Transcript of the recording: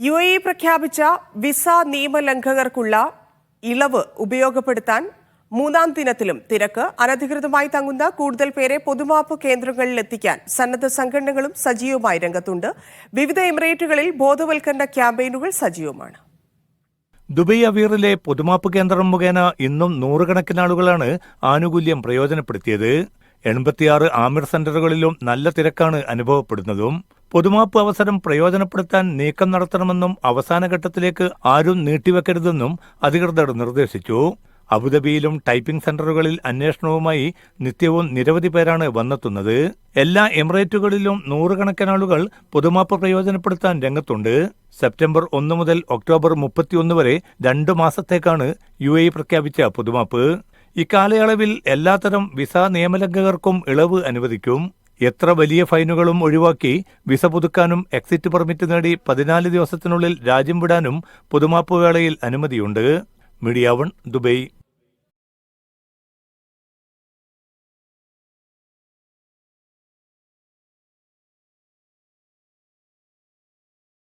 U A പ്രഖ്യാപിച്ച visa നിയമലംഘകർക്കുള്ള ഇളവ് ഉപയോഗപ്പെടുത്താൻ മൂന്നാം ദിനത്തിലും തിരക്ക് അനധികൃതമായി തങ്ങുന്ന കൂടുതൽ പേരെ പൊതുമാപ്പ് കേന്ദ്രങ്ങളിൽ എത്തിക്കാൻ സന്നദ്ധ സംഘടനകളും സജീവമായി രംഗത്തുണ്ട്. വിവിധ എമിറേറ്റുകളിൽ ബോധവൽക്കരണ ക്യാമ്പയിനുകൾ സജീവമാണ്. ദുബൈ അവീറിലെ പൊതുമാപ്പ് കേന്ദ്രം മുഖേന ഇന്നും നൂറുകണക്കിന് ആളുകളാണ് ആനുകൂല്യം പ്രയോജനപ്പെടുത്തിയത്. എൺപത്തിയാറ് ആമിർ സെന്ററുകളിലും നല്ല തിരക്കാണ് അനുഭവപ്പെടുന്നതും. പൊതുമാപ്പ് അവസരം പ്രയോജനപ്പെടുത്താൻ നീക്കം നടത്തണമെന്നും അവസാന ഘട്ടത്തിലേക്ക് ആരും നീട്ടിവെക്കരുതെന്നും അധികൃതർ നിർദ്ദേശിച്ചു. അബുദാബിയിലും ടൈപ്പിംഗ് സെന്ററുകളിൽ അന്വേഷണവുമായി നിത്യവും നിരവധി പേരാണ് വന്നെത്തുന്നത്. എല്ലാ എമിറേറ്റുകളിലും നൂറുകണക്കിന് ആളുകൾ പൊതുമാപ്പ് പ്രയോജനപ്പെടുത്താൻ രംഗത്തുണ്ട്. സെപ്റ്റംബർ ഒന്ന് മുതൽ ഒക്ടോബർ മുപ്പത്തിയൊന്ന് വരെ രണ്ടു മാസത്തേക്കാണ് യു എ പ്രഖ്യാപിച്ച പൊതുമാപ്പ്. ഇക്കാലയളവിൽ എല്ലാത്തരം വിസ നിയമലംഘകർക്കും ഇളവ് അനുവദിക്കും. എത്ര വലിയ ഫൈനുകളും ഒഴിവാക്കി വിസ പുതുക്കാനും എക്സിറ്റ് പെർമിറ്റ് നേടി പതിനാല് ദിവസത്തിനുള്ളിൽ രാജ്യം വിടാനും പുതുമാപ്പ് വേളയിൽ അനുമതിയുണ്ട്. Media one Dubai.